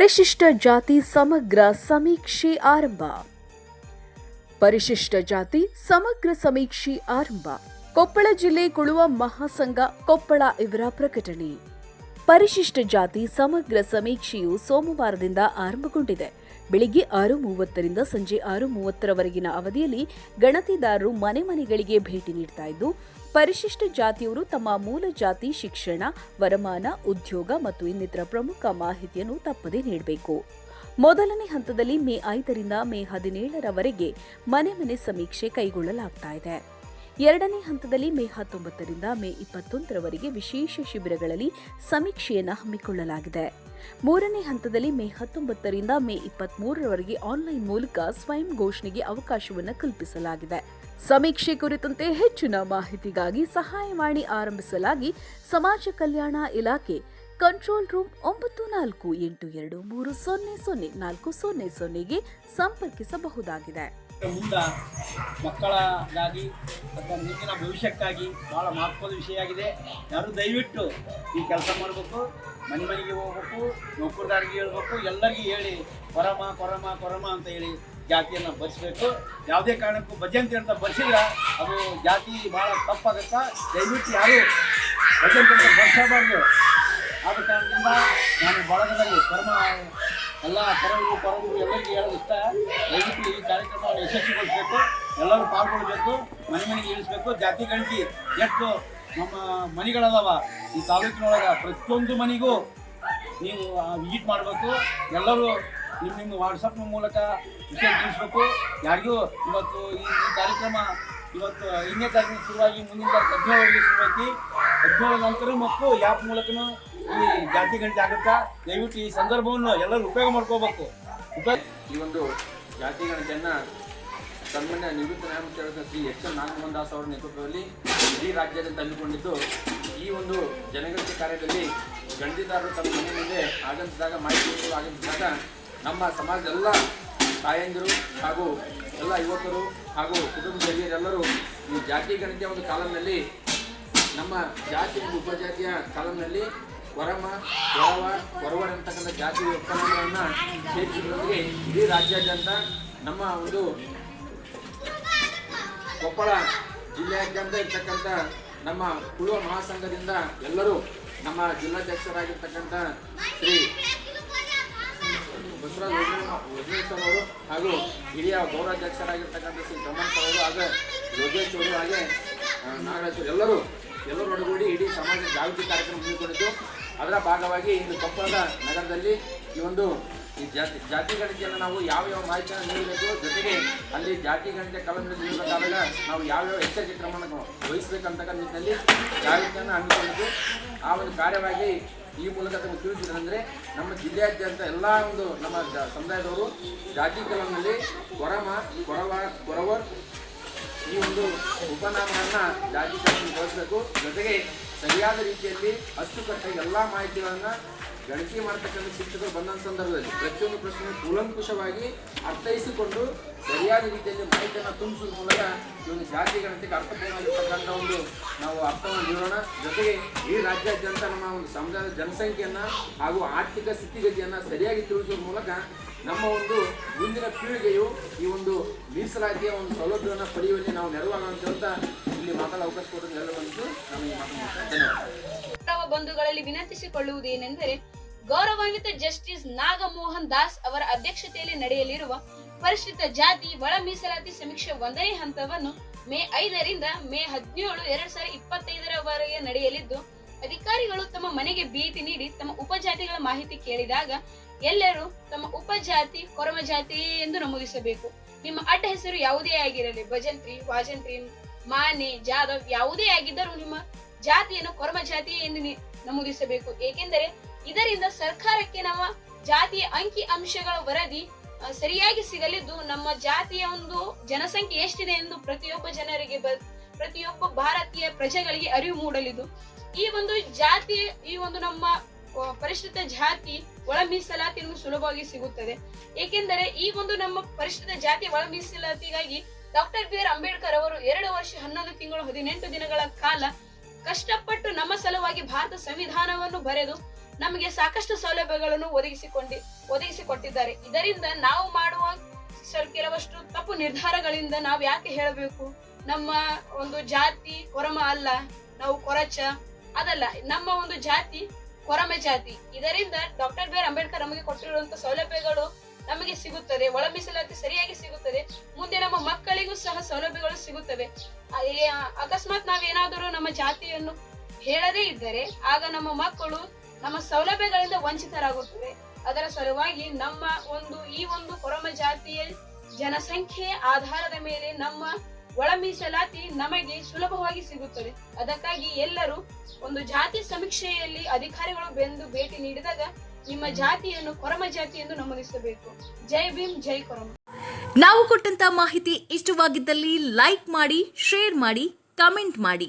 ಪರಿಶಿಷ್ಟ ಜಾತಿ ಸಮಗ್ರ ಸಮೀಕ್ಷೆ ಆರಂಭ. ಪರಿಶಿಷ್ಟ ಜಾತಿ ಸಮಗ್ರ ಸಮೀಕ್ಷೆ ಆರಂಭ. ಕೊಪ್ಪಳ ಜಿಲ್ಲೆ ಕುಳುವ ಮಹಾಸಂಘ ಕೊಪ್ಪಳ ಇವರ ಪ್ರಕಟಣೆ. ಪರಿಶಿಷ್ಟ ಜಾತಿ ಸಮಗ್ರ ಸಮೀಕ್ಷೆಯು ಸೋಮವಾರದಿಂದ ಆರಂಭಗೊಂಡಿದೆ. ಬೆಳಿಗ್ಗೆ ಆರು ಮೂವತ್ತರಿಂದ ಸಂಜೆ ಆರು ಮೂವತ್ತರವರೆಗಿನ ಅವಧಿಯಲ್ಲಿ ಗಣತಿದಾರರು ಮನೆ ಮನೆಗಳಿಗೆ ಭೇಟಿ ನೀಡ್ತಾ ಇದ್ದು ಪರಿಶಿಷ್ಟ ಜಾತಿಯವರು ತಮ್ಮ ಮೂಲ ಜಾತಿ, ಶಿಕ್ಷಣ, ವರಮಾನ, ಉದ್ಯೋಗ ಮತ್ತು ಇನ್ನಿತರ ಪ್ರಮುಖ ಮಾಹಿತಿಯನ್ನು ತಪ್ಪದೇ ನೀಡಬೇಕು. ಮೊದಲನೇ ಹಂತದಲ್ಲಿ ಮೇ ಐದರಿಂದ ಮೇ ಹದಿನೇಳರವರೆಗೆ ಮನೆ ಮನೆ ಸಮೀಕ್ಷೆ ಕೈಗೊಳ್ಳಲಾಗ್ತಾ ಇದೆ. ಎರಡನೇ ಹಂತದಲ್ಲಿ ಮೇ ಹತ್ತೊಂಬತ್ತರಿಂದ ಮೇ ಇಪ್ಪತ್ತೊಂದರವರೆಗೆ ವಿಶೇಷ ಶಿಬಿರಗಳಲ್ಲಿ ಸಮೀಕ್ಷೆಯನ್ನು ಹಮ್ಮಿಕೊಳ್ಳಲಾಗಿದೆ. ಮೂರನೇ ಹಂತದಲ್ಲಿ ಮೇ ಹತ್ತೊಂಬತ್ತರಿಂದ ಮೇ ಇಪ್ಪತ್ಮೂರರವರೆಗೆ ಆನ್ಲೈನ್ ಮೂಲಕ ಸ್ವಯಂ ಘೋಷಣೆಗೆ ಅವಕಾಶವನ್ನು ಕಲ್ಪಿಸಲಾಗಿದೆ. ಸಮೀಕ್ಷೆ ಕುರಿತಂತೆ ಹೆಚ್ಚಿನ ಮಾಹಿತಿಗಾಗಿ ಸಹಾಯವಾಣಿ ಆರಂಭಿಸಲಾಗಿ ಸಮಾಜ ಕಲ್ಯಾಣ ಇಲಾಖೆ ಕಂಟ್ರೋಲ್ ರೂಮ್ ಒಂಬತ್ತು ನಾಲ್ಕು ಎಂಟು ಎರಡು ಮೂರು ಸೊನ್ನೆ ಸೊನ್ನೆ ನಾಲ್ಕು ಸೊನ್ನೆ ಸೊನ್ನೆಗೆ ಸಂಪರ್ಕಿಸಬಹುದಾಗಿದೆ. ಮುಂದ ಮುಂದಿನ ಭವಿಷ್ಯಕ್ಕಾಗಿ ಭಾಳ ಮಹತ್ವದ ವಿಷಯ ಆಗಿದೆ. ಯಾರು ದಯವಿಟ್ಟು ಈ ಕೆಲಸ ಮಾಡಬೇಕು ಮನೆ ಮನೆಗೆ ಹೋಗ್ಬೇಕು, ನೌಕರದಾರಿಗೆ ಹೇಳ್ಬೇಕು, ಎಲ್ಲರಿಗೂ ಹೇಳಿ, ಕೊರಮ ಕೊರಮ ಕೊರಮ ಅಂತ ಹೇಳಿ ಜಾತಿಯನ್ನು ಬರ್ಸ್ಬೇಕು. ಯಾವುದೇ ಕಾರಣಕ್ಕೂ ಭಜಂತಿ ಅಂತ ಬರ್ಸಿದ್ರೆ ಅದು ಜಾತಿ ಭಾಳ ತಪ್ಪಾಗುತ್ತಾ? ದಯವಿಟ್ಟು ಯಾರು ಭಜಂತಿ ಅಂತ ಬರ್ಸಬಾರ್ದು. ಆದ ಕಾರಣದಿಂದ ನಾನು ಬಳಗದಲ್ಲಿ ಕರ್ಮ, ಎಲ್ಲ ಪರವರು ಪರವರು ಎಲ್ಲರಿಗೂ ಹೇಳೋದು ಇಷ್ಟ. ದಯವಿಟ್ಟು ಈ ಕಾರ್ಯಕ್ರಮವನ್ನು ಯಶಸ್ವಿಗೊಳಿಸ್ಬೇಕು. ಎಲ್ಲರೂ ಪಾಲ್ಗೊಳ್ಬೇಕು, ಮನೆ ಮನೆಗೆ ಇಳಿಸ್ಬೇಕು. ಜಾತಿ ಗಣತಿ ಎಷ್ಟು ನಮ್ಮ ಮನೆಗಳದಾವ. ಈ ತಾಲೂಕಿನೊಳಗೆ ಪ್ರತಿಯೊಂದು ಮನೆಗೂ ನೀವು ವಿಸಿಟ್ ಮಾಡಬೇಕು. ಎಲ್ಲರೂ ನಿಮ್ಮ ನಿಮ್ಮ ವಾಟ್ಸಪ್ ಮೂಲಕ ವಿಷಯ ತಿಳಿಸ್ಬೇಕು. ಯಾರಿಗೂ ಇವತ್ತು ಈ ಕಾರ್ಯಕ್ರಮ ಇವತ್ತು ಇನ್ನೇ ತಾರೀಕಿನ ಶುರುವಾಗಿ ಮುಂದಿನ ತಾರೀಕು ಹದಿನೇಳರಿಗೆ ಶುರುವಾಗಿ ಹದಿನೇಳು ನಂತರ ಮತ್ತು ಆ್ಯಪ್ ಮೂಲಕನೂ ಈ ಜಾತಿ ಗಣತಿ ಆಗುತ್ತಾ? ದಯವಿಟ್ಟು ಈ ಸಂದರ್ಭವನ್ನು ಎಲ್ಲರೂ ಉಪಯೋಗ ಮಾಡ್ಕೋಬೇಕು. ಈ ಒಂದು ಜಾತಿ ಗಣತಿಯನ್ನು ಸನ್ಮಾನ್ಯ ನಿವೃತ್ತ ನ್ಯಾಯಮೂರ್ತಿಯಾದ ಶ್ರೀ ಎಚ್ ಎನ್ ನಾಗಮೋಹನ್ ದಾಸ್ ಅವರ ನೇತೃತ್ವದಲ್ಲಿ ಇಡೀ ರಾಜ್ಯದಲ್ಲಿ ತಂದುಕೊಂಡಿದ್ದು, ಈ ಒಂದು ಜನಗಣತಿ ಕಾರ್ಯದಲ್ಲಿ ಗಣತಿದಾರರು ತಮ್ಮ ಮನೆ ಮುಂದೆ ಆಗಮಿಸಿದಾಗ, ಮಾಹಿತಿ ಆಗಮಿಸಿದಾಗ ನಮ್ಮ ಸಮಾಜದ ಎಲ್ಲ ತಾಯಂದಿರು ಹಾಗೂ ಎಲ್ಲ ಯುವಕರು ಹಾಗೂ ಕುಟುಂಬ ಹಿರಿಯರೆಲ್ಲರೂ ಈ ಜಾತಿ ಗಣತಿಯ ಒಂದು ಕಾಲಂನಲ್ಲಿ, ನಮ್ಮ ಜಾತಿ ಉಪಜಾತಿಯ ಕಾಲಂನಲ್ಲಿ ವರಮ ಕೊರವ ಕೊರವರ ಅಂತಕ್ಕಂಥ ಜಾತಿ ಉತ್ಪನ್ನಗಳನ್ನು ಸೇರಿಸಿದೊಂದಿಗೆ ಇಡೀ ರಾಜ್ಯಾದ್ಯಂತ ನಮ್ಮ ಒಂದು ಕೊಪ್ಪಳ ಜಿಲ್ಲೆಯಾದ್ಯಂತ ಇರ್ತಕ್ಕಂಥ ನಮ್ಮ ಕುಳುವ ಮಹಾಸಂಘದಿಂದ ಎಲ್ಲರೂ ನಮ್ಮ ಜಿಲ್ಲಾಧ್ಯಕ್ಷರಾಗಿರ್ತಕ್ಕಂಥ ಶ್ರೀ ವಜ್ರೇಶ್ವರ ಅವರು ಹಾಗೂ ಹಿರಿಯ ಗೌರವಾಧ್ಯಕ್ಷರಾಗಿರ್ತಕ್ಕಂಥ ಶ್ರೀ ಕಮಲ್ ಅವರು ಹಾಗೂ ಯೋಗೇಶ್ ಅವರು ಹಾಗೆ ನಾಗರಾಜ್ ಎಲ್ಲರೂ ಎಲ್ಲರೂ ಒಳಗೂಡಿ ಇಡೀ ಸಮಾಜ ಜಾಗೃತಿ ಕಾರ್ಯಕ್ರಮ ಹಮ್ಮಿಕೊಂಡಿದ್ದು. ಅದರ ಭಾಗವಾಗಿ ಇಂದು ಕೊಪ್ಪಳದ ನಗರದಲ್ಲಿ ಈ ಒಂದು ಈ ಜಾತಿ ಜಾತಿ ಗಣಿತೆಯನ್ನು ನಾವು ಯಾವ ಯಾವ ಮಾಹಿತಿಯನ್ನು ನೀಡಬೇಕು, ಜೊತೆಗೆ ಅಲ್ಲಿ ಜಾತಿ ಗಣಿತ ಕಲಂದಲ್ಲಿ ನೀಡಬೇಕಾದಾಗ ನಾವು ಯಾವ್ಯಾವ ಎಚ್ಚರಿಕೆ ಕ್ರಮವನ್ನು ವಹಿಸಬೇಕಂತಕ್ಕಂಥ ನಿಟ್ಟಿನಲ್ಲಿ ಜಾಗೃತಿಯನ್ನು ಹಮ್ಮಿಕೊಂಡಿದ್ದು. ಆ ಒಂದು ಕಾರ್ಯವಾಗಿ ಈ ಮೂಲಕ ತಮಗೆ ತಿಳಿಸಿದ್ರೆ ನಮ್ಮ ಜಿಲ್ಲೆಯಾದ್ಯಂತ ಎಲ್ಲ ಒಂದು ನಮ್ಮ ಸಮುದಾಯದವರು ಜಾತಿ ಕಲಂನಲ್ಲಿ ಕೊರಮ, ಕೊರವ, ಕೊರವರ್ ಈ ಒಂದು ಉಪನಾಮಗಳನ್ನು ಜಾತಿ ಕಲಂ ಬಳಸಬೇಕು. ಜೊತೆಗೆ ಸರಿಯಾದ ರೀತಿಯಲ್ಲಿ ಅಚ್ಚುಕಟ್ಟಾಗಿ ಎಲ್ಲ ಮಾಹಿತಿಗಳನ್ನು ಗಣತಿ ಮಾಡ್ತಕ್ಕಂಥ ಶಿಕ್ಷಕರು ಬಂದ ಸಂದರ್ಭದಲ್ಲಿ ಪ್ರತಿಯೊಂದು ಪ್ರಶ್ನೆ ಕೂಲಂಕುಷವಾಗಿ ಅರ್ಥೈಸಿಕೊಂಡು ಸರಿಯಾದ ರೀತಿಯಲ್ಲಿ ಮಾಹಿತಿಯನ್ನು ತುಂಬಿಸುವ ಮೂಲಕ ಈ ಒಂದು ಜಾತಿ ಗಣತಿಗೆ ಅರ್ಥಪೂರ್ಣವಾಗಿರ್ತಕ್ಕಂಥ ಒಂದು ನಾವು ಅರ್ಥವನ್ನು ನೀಡೋಣ ಜೊತೆಗೆ ಈ ರಾಜ್ಯಾದ್ಯಂತ ನಮ್ಮ ಒಂದು ಸಮುದಾಯದ ಜನಸಂಖ್ಯೆಯನ್ನು ಹಾಗೂ ಆರ್ಥಿಕ ಸ್ಥಿತಿಗತಿಯನ್ನು ಸರಿಯಾಗಿ ತಿಳಿಸುವ ಮೂಲಕ ನಮ್ಮ ಒಂದು ಮುಂದಿನ ಪೀಳಿಗೆಯು ಈ ಒಂದು ಮೀಸಲಾತಿಯ ಒಂದು ಸೌಲಭ್ಯವನ್ನು ಪಡೆಯುವಲ್ಲಿ ನಾವು ನೆರವಾಗೋಣ ಅಂತ ಇಲ್ಲಿ ಮಾತಾಡೋ ಅವಕಾಶ ಕೊಡೋದು ಎಲ್ಲ ಬಂದು ನಾನು. ಧನ್ಯವಾದ ಬಂಧುಗಳಲ್ಲಿ ವಿನಂತಿಸಿಕೊಳ್ಳುವುದೇನೆಂದರೆ ಗೌರವಾನ್ವಿತ ಜಸ್ಟಿಸ್ ನಾಗಮೋಹನ್ ದಾಸ್ ಅವರ ಅಧ್ಯಕ್ಷತೆಯಲ್ಲಿ ನಡೆಯಲಿರುವ ಪರಿಶಿಷ್ಟ ಜಾತಿ ಒಳ ಮೀಸಲಾತಿ ಸಮೀಕ್ಷೆ ಒಂದನೇ ಹಂತವನ್ನು ಮೇ ಐದರಿಂದ ಮೇ ಹದಿನೇಳು ಎರಡ್ ಸಾವಿರದ ಇಪ್ಪತ್ತೈದರವರೆಗೆ ನಡೆಯಲಿದ್ದು, ಅಧಿಕಾರಿಗಳು ತಮ್ಮ ಮನೆಗೆ ಭೇಟಿ ನೀಡಿ ತಮ್ಮ ಉಪಜಾತಿಗಳ ಮಾಹಿತಿ ಕೇಳಿದಾಗ ಎಲ್ಲರೂ ತಮ್ಮ ಉಪಜಾತಿ ಕೊರಮ ಜಾತಿ ಎಂದು ನಮೂದಿಸಬೇಕು. ನಿಮ್ಮ ಅಡ್ಡ ಹೆಸರು ಯಾವುದೇ ಆಗಿರಲಿ, ಭಜಂತ್ರಿ, ವಾಜಂತ್ರಿ ಮಾನೆ ಜಾಧವ್ ಯಾವುದೇ ಆಗಿದ್ದರೂ ನಿಮ್ಮ ಜಾತಿಯನ್ನು ಕೊರಮ ಜಾತಿ ಎಂದು ನಮೂದಿಸಬೇಕು. ಏಕೆಂದರೆ ಇದರಿಂದ ಸರ್ಕಾರಕ್ಕೆ ನಮ್ಮ ಜಾತಿಯ ಅಂಕಿ ಅಂಶಗಳ ವರದಿ ಸರಿಯಾಗಿ ಸಿಗಲಿದ್ದು ನಮ್ಮ ಜಾತಿಯ ಒಂದು ಜನಸಂಖ್ಯೆ ಎಷ್ಟಿದೆ ಎಂದು ಪ್ರತಿಯೊಬ್ಬ ಜನರಿಗೆ ಪ್ರತಿಯೊಬ್ಬ ಭಾರತೀಯ ಪ್ರಜೆಗಳಿಗೆ ಅರಿವು ಮೂಡಲಿದ್ದು, ಈ ಒಂದು ಜಾತಿ, ಈ ಒಂದು ನಮ್ಮ ಪರಿಷ್ಕೃತ ಜಾತಿ ಒಳ ಮೀಸಲಾತಿಯನ್ನು ಸುಲಭವಾಗಿ ಸಿಗುತ್ತದೆ. ಏಕೆಂದರೆ ಈ ಒಂದು ನಮ್ಮ ಪರಿಶಿಷ್ಟ ಜಾತಿ ಒಳ ಮೀಸಲಾತಿಗಾಗಿ ಡಾಕ್ಟರ್ ಬಿ ಆರ್ ಅಂಬೇಡ್ಕರ್ ಅವರು ಎರಡು ವರ್ಷ ಹನ್ನೊಂದು ತಿಂಗಳು ಹದಿನೆಂಟು ದಿನಗಳ ಕಾಲ ಕಷ್ಟಪಟ್ಟು ನಮ್ಮ ಸಲುವಾಗಿ ಭಾರತ ಸಂವಿಧಾನವನ್ನು ಬರೆದು ನಮಗೆ ಸಾಕಷ್ಟು ಸೌಲಭ್ಯಗಳನ್ನು ಒದಗಿಸಿಕೊಂಡಿ, ಒದಗಿಸಿಕೊಟ್ಟಿದ್ದಾರೆ. ಇದರಿಂದ ನಾವು ಮಾಡುವ ಕೆಲವಷ್ಟು ತಪ್ಪು ನಿರ್ಧಾರಗಳಿಂದ ನಾವು ಯಾಕೆ ಹೇಳಬೇಕು? ನಮ್ಮ ಒಂದು ಜಾತಿ ಕೊರಮ ಅಲ್ಲ, ನಾವು ಕೊರಚ ಅದಲ್ಲ. ನಮ್ಮ ಒಂದು ಜಾತಿ ಕೊರಮ ಜಾತಿ. ಇದರಿಂದ ಡಾಕ್ಟರ್ ಬಿ ಆರ್ ಅಂಬೇಡ್ಕರ್ ನಮಗೆ ಕೊಟ್ಟಿರುವಂತ ಸೌಲಭ್ಯಗಳು ನಮಗೆ ಸಿಗುತ್ತದೆ. ಒಳ ಸರಿಯಾಗಿ ಸಿಗುತ್ತದೆ. ಮುಂದೆ ನಮ್ಮ ಮಕ್ಕಳಿಗೂ ಸಹ ಸೌಲಭ್ಯಗಳು ಸಿಗುತ್ತವೆ. ಅಕಸ್ಮಾತ್ ನಾವೇನಾದರೂ ನಮ್ಮ ಜಾತಿಯನ್ನು ಹೇಳದೇ ಇದ್ದರೆ, ಆಗ ನಮ್ಮ ಮಕ್ಕಳು ನಮ್ಮ ಸೌಲಭ್ಯಗಳಿಂದ ವಂಚಿತರಾಗುತ್ತದೆ ಅದರ ಸಲುವಾಗಿ ನಮ್ಮ ಒಂದು, ಈ ಒಂದು ಕೊರಮ ಜಾತಿಯ ಜನಸಂಖ್ಯೆಯ ಆಧಾರದ ಮೇಲೆ ನಮ್ಮ ಒಳ ಮೀಸಲಾತಿ ನಮಗೆ ಸುಲಭವಾಗಿ ಸಿಗುತ್ತದೆ. ಅದಕ್ಕಾಗಿ ಎಲ್ಲರೂ ಒಂದು ಜಾತಿ ಸಮೀಕ್ಷೆಯಲ್ಲಿ ಅಧಿಕಾರಿಗಳು ಬೆಂದು ಭೇಟಿ ನೀಡಿದಾಗ ನಿಮ್ಮ ಜಾತಿಯನ್ನು ಕೊರಮ ಜಾತಿ ಎಂದು ನಮೂದಿಸಬೇಕು. ಜೈ ಭೀಮ್, ಜೈ ಕೊರಮ ನಾವು ಕೊಟ್ಟಂತ ಮಾಹಿತಿ ಇಷ್ಟವಾಗಿದ್ದಲ್ಲಿ ಲೈಕ್ ಮಾಡಿ ಶೇರ್ ಮಾಡಿ ಕಮೆಂಟ್ ಮಾಡಿ.